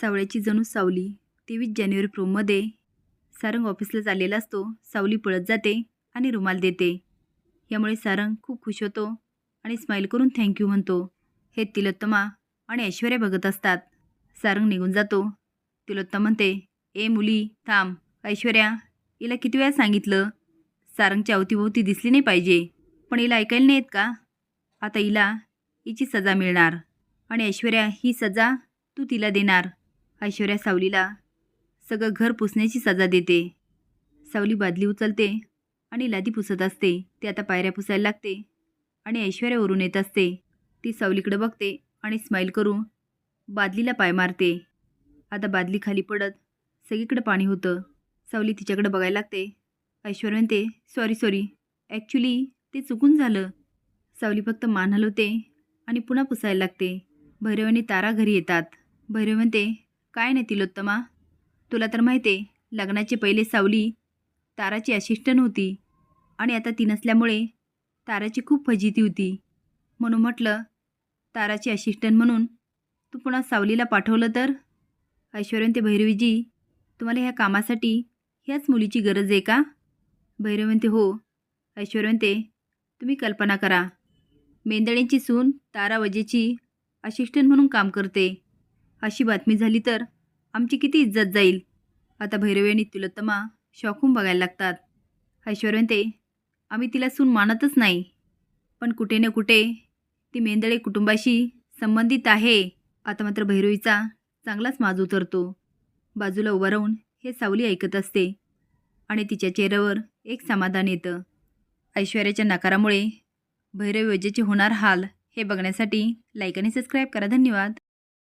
सावळ्याची जणू सावली. तेवीस जानेवारी प्रोममध्ये सारंग ऑफिसला चाललेला असतो. सावली पळत जाते आणि रुमाल देते. यामुळे सारंग खूप खुश होतो आणि स्माईल करून थँक्यू म्हणतो. हे तिलोत्तमा आणि ऐश्वर्या बघत असतात. सारंग निघून जातो. तिलोत्तम म्हणते ए मुली थांब. ऐश्वर्या हिला किती वेळा सांगितलं? सारंगच्या अवतीभोवती दिसली नाही पाहिजे. पण हिला ऐकायला नाही येत का? आता हिला हिची सजा मिळणार आणि ऐश्वर्या ही सजा तू तिला देणार. ऐश्वर्या सावलीला सगळं घर पुसण्याची सजा देते. सावली बादली उचलते आणि लादी पुसत असते. ती आता पायऱ्या पुसायला लागते आणि ऐश्वर्यावरून येत असते. ती सावलीकडे बघते आणि स्माईल करून बादलीला पाय मारते. आता बादली खाली पडत सगळीकडे पाणी होतं. सावली तिच्याकडे बघायला लागते. ऐश्वर्या म्हणते सॉरी सॉरी ॲक्च्युली ते चुकून झालं. सावली फक्त मान हलवते आणि पुन्हा पुसायला लागते. भैरव आणि तारा घरी येतात. भैरव म्हणते काय नाही तिलोत्तमा? तुला तर माहिती आहे लग्नाचे पहिले सावली ताराची असिस्टंट होती आणि आता ती नसल्यामुळे ताराची खूप फजिती होती. म्हणून म्हटलं ताराची असिस्टंट म्हणून तू पुन्हा सावलीला पाठवलं तर? ऐश्वर्यन ते भैरवीजी तुम्हाला ह्या कामासाठी ह्याच मुलीची गरज आहे का? भैरवंती हो. ऐश्वर्यंते तुम्ही कल्पना करा. मेंदळींची सून तारा वजेची असिस्टंट म्हणून काम करते. अशी बातमी झाली तर आमची किती इज्जत जाईल. आता भैरवी आणि तिलोत्तमा शॉकून बघायला लागतात. ऐश्वर्यंते आम्ही तिला सून मानतच नाही. पण कुठे ना कुठे ती मेंदळे कुटुंबाशी संबंधित आहे. आता मात्र भैरवीचा चांगलाच माज उतरतो. बाजूला उभं राहून हे सावली ऐकत असते आणि तिच्या चेहऱ्यावर एक समाधान येतं. ऐश्वर्याच्या नकारामुळे भैरवी वजेचे होणार हाल हे बघण्यासाठी लाईक आणि सबस्क्राईब करा. धन्यवाद.